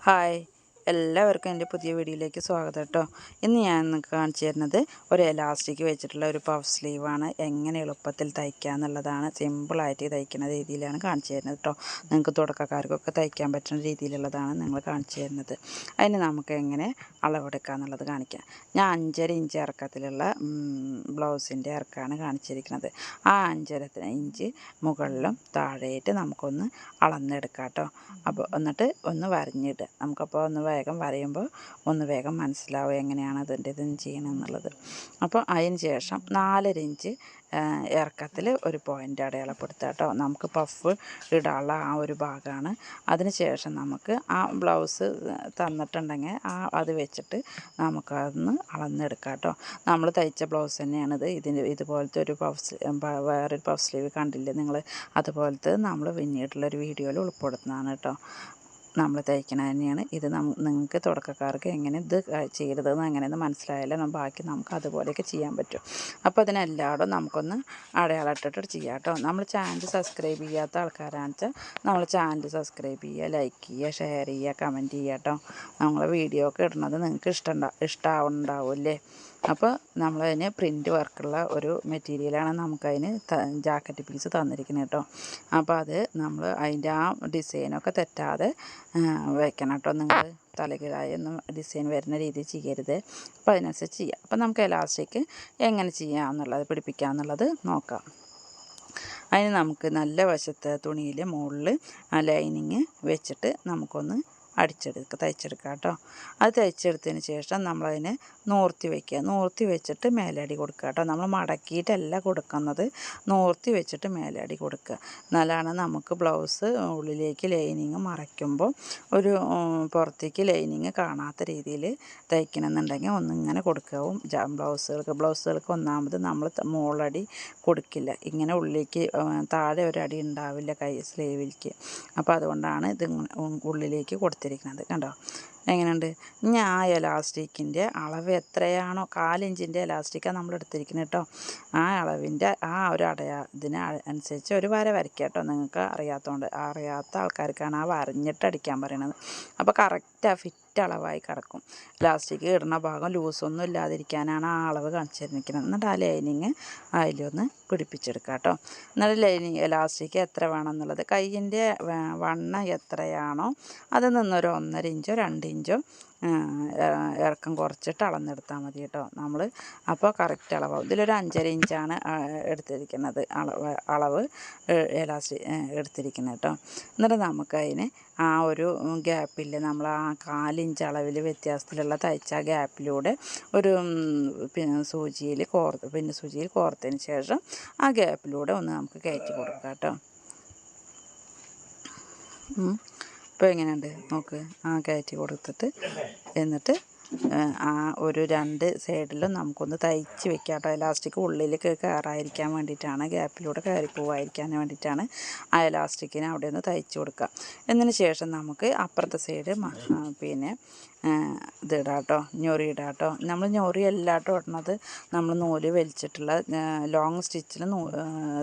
Hi. എല്ലാവർക്കും എന്റെ പുതിയ വീഡിയോയിലേക്ക് സ്വാഗതം കേട്ടോ. ഇന്ന് ഞാൻ നിങ്ങൾക്ക് കാണിച്ചു തരുന്നത് ഒരു എലാസ്റ്റിക് വെച്ചിട്ടുള്ള ഒരു പഫ് സ്ലീവാണ് എങ്ങനെ എളുപ്പത്തിൽ തയ്ക്കുക എന്നുള്ളതാണ് സിമ്പിളായിട്ട് തയ്ക്കുന്ന രീതിയിലാണ് കാണിച്ചു തരുന്നത് കേട്ടോ. നിങ്ങൾക്ക് തുടക്കക്കാർക്കൊക്കെ തയ്ക്കാൻ പറ്റുന്ന രീതിയിലുള്ളതാണ് നിങ്ങൾ കാണിച്ചു തരുന്നത്. അതിന് നമുക്ക് എങ്ങനെ അളവെടുക്കുക എന്നുള്ളത് കാണിക്കാം. ഞാൻ അഞ്ചര ഇഞ്ച് ഇറക്കത്തിലുള്ള ബ്ലൗസിന്റെ ഇറക്കാണ് കാണിച്ചിരിക്കുന്നത്. ആ അഞ്ചര ഇഞ്ച് മുകളിലും താഴെയായിട്ട് നമുക്കൊന്ന് അളന്നെടുക്കാം കേട്ടോ. അപ്പോൾ എന്നിട്ട് ഒന്ന് വരഞ്ഞിടുക. നമുക്കപ്പോൾ ഒന്ന് വേഗം വരയുമ്പോൾ ഒന്ന് വേഗം മനസ്സിലാവും എങ്ങനെയാണ് അതിന്റെ ചെയ്യണം ചെയ്യണമെന്നുള്ളത് അപ്പോൾ അതിന് ശേഷം നാലര ഇഞ്ച് ഇറക്കത്തിൽ ഒരു പോയിന്റ് അടയാളപ്പെടുത്തുക കേട്ടോ. നമുക്ക് പഫ് ഇടാനുള്ള ആ ഒരു ഭാഗമാണ്. അതിന് ശേഷം നമുക്ക് ആ ബ്ലൗസ് തന്നിട്ടുണ്ടെങ്കിൽ ആ അത് വെച്ചിട്ട് നമുക്കതൊന്ന് അളന്നെടുക്കാം കേട്ടോ. നമ്മൾ തയ്ച്ച ബ്ലൗസ് തന്നെയാണിത്. ഇതിന് ഇതുപോലത്തെ ഒരു പഫ് വേറൊരു പഫ് സ്ലീവ് കണ്ടില്ലേ നിങ്ങൾ അതുപോലത്തെ നമ്മൾ പിന്നീടുള്ളൊരു വീഡിയോയിൽ ഉൾപ്പെടുത്തുന്നതാണ് കേട്ടോ. നമ്മൾ തയ്ക്കണത് തന്നെയാണ്. ഇത് നിങ്ങൾക്ക് തുടക്കക്കാർക്ക് എങ്ങനെ ഇത് ചെയ്തതെന്ന് എങ്ങനെയെന്ന് മനസ്സിലായാലും ബാക്കി നമുക്ക് അതുപോലെയൊക്കെ ചെയ്യാൻ പറ്റും. അപ്പോൾ അതിനെല്ലാവരും നമുക്കൊന്ന് അടയാളമിട്ടിട്ട് ചെയ്യാം കേട്ടോ. നമ്മൾ ചാനൽ സബ്സ്ക്രൈബ് ചെയ്യാത്ത ആൾക്കാരാണെന്ന് വെച്ചാൽ നമ്മൾ ചാനൽ സബ്സ്ക്രൈബ് ചെയ്യുക ലൈക്ക് ചെയ്യുക ഷെയർ ചെയ്യുക കമന്റ് ചെയ്യുക കേട്ടോ. നമ്മളെ വീഡിയോ ഒക്കെ ഇടുന്നത് നിങ്ങൾക്ക് ഇഷ്ടം ഇഷ്ടമാവുന്നുണ്ടാവില്ലേ അപ്പോൾ നമ്മളതിന് പ്രിന്റ് വർക്കുള്ള ഒരു മെറ്റീരിയലാണ് നമുക്കതിന് ജാക്കറ്റ് പീസ് തന്നിരിക്കുന്നത് കേട്ടോ അപ്പോൾ അത് നമ്മൾ അതിന്റെ ആ ഡിസൈനൊക്കെ തെറ്റാതെ വെക്കണം കേട്ടോ നിങ്ങൾ തലകീഴായൊന്നും ഡിസൈൻ വരുന്ന രീതിയിൽ ചെയ്യരുത്. അപ്പോൾ അതിനനുസരിച്ച് ചെയ്യാം. അപ്പോൾ നമുക്ക് എലാസ്റ്റിക് എങ്ങനെ ചെയ്യാം എന്നുള്ളത് പിടിപ്പിക്കാം എന്നുള്ളത് നോക്കാം. അതിന് നമുക്ക് നല്ല വശത്തെ തുണിയിൽ മുകളിൽ ലൈനിങ് വെച്ചിട്ട് നമുക്കൊന്ന് അടിച്ചെടുക്കുക തയ്ച്ചെടുക്കുക കേട്ടോ. അത് തയ്ച്ചെടുത്തതിന് ശേഷം നമ്മളതിനെ നൂർത്തി വയ്ക്കുക നൂർത്തി വെച്ചിട്ട് മേലടി കൊടുക്കുക കേട്ടോ. നമ്മൾ മടക്കിയിട്ടല്ല കൊടുക്കുന്നത്. നൂർത്തി വെച്ചിട്ട് മേലടി കൊടുക്കുക. എന്നാലാണ് നമുക്ക് ബ്ലൗസ് ഉള്ളിലേക്ക് ലൈനിങ് മറയ്ക്കുമ്പോൾ ഒരു പുറത്തേക്ക് ലൈനിങ് കാണാത്ത രീതിയിൽ തയ്ക്കണമെന്നുണ്ടെങ്കിൽ ഒന്നിങ്ങനെ കൊടുക്കാവും ബ്ലൗസുകൾക്ക് ബ്ലൗസുകൾക്ക് ഒന്നാമത് നമ്മൾ മുകളടി കൊടുക്കില്ല. ഇങ്ങനെ ഉള്ളിലേക്ക് താഴെ ഒരടി ഉണ്ടാവില്ല കൈ സ്ലീവിലേക്ക്. അപ്പോൾ അതുകൊണ്ടാണ് ഇത് ഉള്ളിലേക്ക് കൊടുത്തിരിക്കുന്നത് കൊടുത്തിരിക്കുന്നത് കണ്ടോ? എങ്ങനെയുണ്ട്? ആ എലാസ്റ്റിക്കിന്റെ അളവ് എത്രയാണോ? കാലിഞ്ചിന്റെ എലാസ്റ്റിക്കാണ് നമ്മൾ എടുത്തിരിക്കുന്നത് കേട്ടോ. ആ അളവിന്റെ ആ ഒരു അടയാ ഇതിന് അനുസരിച്ച് ഒരു വര വരയ്ക്കുക കേട്ടോ നിങ്ങൾക്ക് അറിയാത്തതുകൊണ്ട് അറിയാത്ത ആൾക്കാർക്കാണ് ആ വരഞ്ഞിട്ട് അടിക്കാൻ പറയണത്. അപ്പോൾ കറക്റ്റ് ആ ഫിറ്റ് അളവായി കിടക്കും. ലാസ്റ്റിക്ക് ഇടുന്ന ഭാഗം ലൂസൊന്നും ഇല്ലാതിരിക്കാനാണ് ആ അളവ് കാണിച്ചിരിക്കുന്നത്. എന്നിട്ട് ആ ലൈനിങ് അതിലൊന്ന് പിടിപ്പിച്ചെടുക്കുക കേട്ടോ. എന്നിട്ട് ലൈനിങ് ലാസ്റ്റിക്ക് എത്ര വേണം എന്നുള്ളത് കയ്യിന്റെ വണ്ണം എത്രയാണോ അത് നിന്നൊരു ഒന്നര ഇഞ്ചോ രണ്ട് ഇഞ്ചോ ഇറക്കം കുറച്ചിട്ട് അളന്നെടുത്താൽ മതി കേട്ടോ. നമ്മൾ അപ്പോൾ കറക്റ്റ് അളവാകും ഇതിലൊരു അഞ്ചര ഇഞ്ചാണ് എടുത്തിരിക്കുന്നത്. അളവ് അളവ് എലാസ്റ്റി എടുത്തിരിക്കുന്നത് കേട്ടോ. എന്നിട്ട് നമുക്കതിന് ആ ഒരു ഗ്യാപ്പിൽ നമ്മൾ ആ കാലിഞ്ച് അളവിൽ വ്യത്യാസത്തിലുള്ള തയ്ച്ച ഗ്യാപ്പിലൂടെ ഒരു പിന്നെ സൂചിയിൽ കോർത്ത് പിന്നെ സൂചിയിൽ കോർത്തതിന് ശേഷം ആ ഗ്യാപ്പിലൂടെ ഒന്ന് നമുക്ക് കയറ്റി കൊടുക്കാം കേട്ടോ. ഇപ്പോൾ എങ്ങനെയുണ്ട്? നോക്ക്. ആ കയറ്റി കൊടുത്തിട്ട് എന്നിട്ട് ആ ഒരു രണ്ട് സൈഡിലും നമുക്കൊന്ന് തയ്ച്ച് വെക്കാം കേട്ടോ ഇലാസ്റ്റിക് ഉള്ളിലേക്ക് കയറാതിരിക്കാൻ വേണ്ടിയിട്ടാണ് ഗ്യാപ്പിലൂടെ കയറി പോവാതിരിക്കാൻ വേണ്ടിയിട്ടാണ് ആ ഇലാസ്റ്റിക്കിനെ അവിടെ ഒന്ന് തയ്ച്ച് കൊടുക്കുക. എന്നതിന് ശേഷം നമുക്ക് അപ്പുറത്തെ സൈഡ് പിന്നെ ഇത് ഇടാം കേട്ടോ ഞൊറി ഇടാം കേട്ടോ നമ്മൾ ഞൊറി കേട്ടോ ഇടണത്. നമ്മൾ നൂൽ വലിച്ചിട്ടുള്ള ലോങ് സ്റ്റിച്ചിൽ നൂ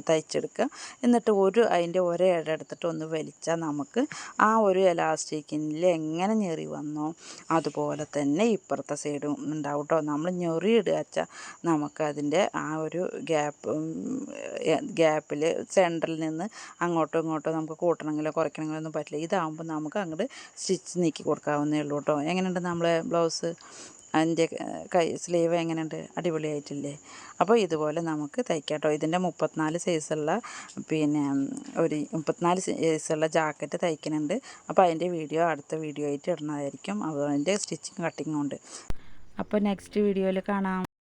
തയ്ച്ചെടുക്കുക. എന്നിട്ട് ഒരു അതിന്റെ ഒരേ ഇട എടുത്തിട്ട് ഒന്ന് വലിച്ചാൽ നമുക്ക് ആ ഒരു എലാസ്റ്റിക്കിനിൽ എങ്ങനെ ഞെറി വന്നോ അതുപോലെ തന്നെ ഇപ്പുറത്തെ സൈഡും ഉണ്ടാവും കേട്ടോ നമ്മൾ ഞൊറി ഇടുക വെച്ചാൽ നമുക്കതിന്റെ ആ ഒരു ഗ്യാപ്പ് ഗ്യാപ്പിൽ സെന്ററിൽ നിന്ന് അങ്ങോട്ടും ഇങ്ങോട്ടും നമുക്ക് കൂട്ടണമെങ്കിലോ കുറയ്ക്കണമെങ്കിലോ ഒന്നും പറ്റില്ല. ഇതാകുമ്പോൾ നമുക്ക് അങ്ങോട്ട് സ്റ്റിച്ച് നീക്കി കൊടുക്കാവുന്നേ ഉള്ളൂ കേട്ടോ എങ്ങനെയുണ്ട് നമ്മളെ ബ്ലൗസ് അതിന്റെ കൈ സ്ലീവ് എങ്ങനെയുണ്ട്? അടിപൊളിയായിട്ടില്ലേ? അപ്പോൾ ഇതുപോലെ നമുക്ക് തയ്ക്കാം കേട്ടോ ഇതിന്റെ മുപ്പത്തിനാല് സൈസുള്ള പിന്നെ ഒരു മുപ്പത്തിനാല് സൈസുള്ള ജാക്കറ്റ് തയ്ക്കുന്നുണ്ട്. അപ്പോൾ അതിന്റെ വീഡിയോ അടുത്ത വീഡിയോ ആയിട്ട് ഇടുന്നതായിരിക്കും അതിന്റെ സ്റ്റിച്ചിങ് കട്ടിങ്ങും ഉണ്ട്. അപ്പോൾ നെക്സ്റ്റ് വീഡിയോയിൽ കാണാം.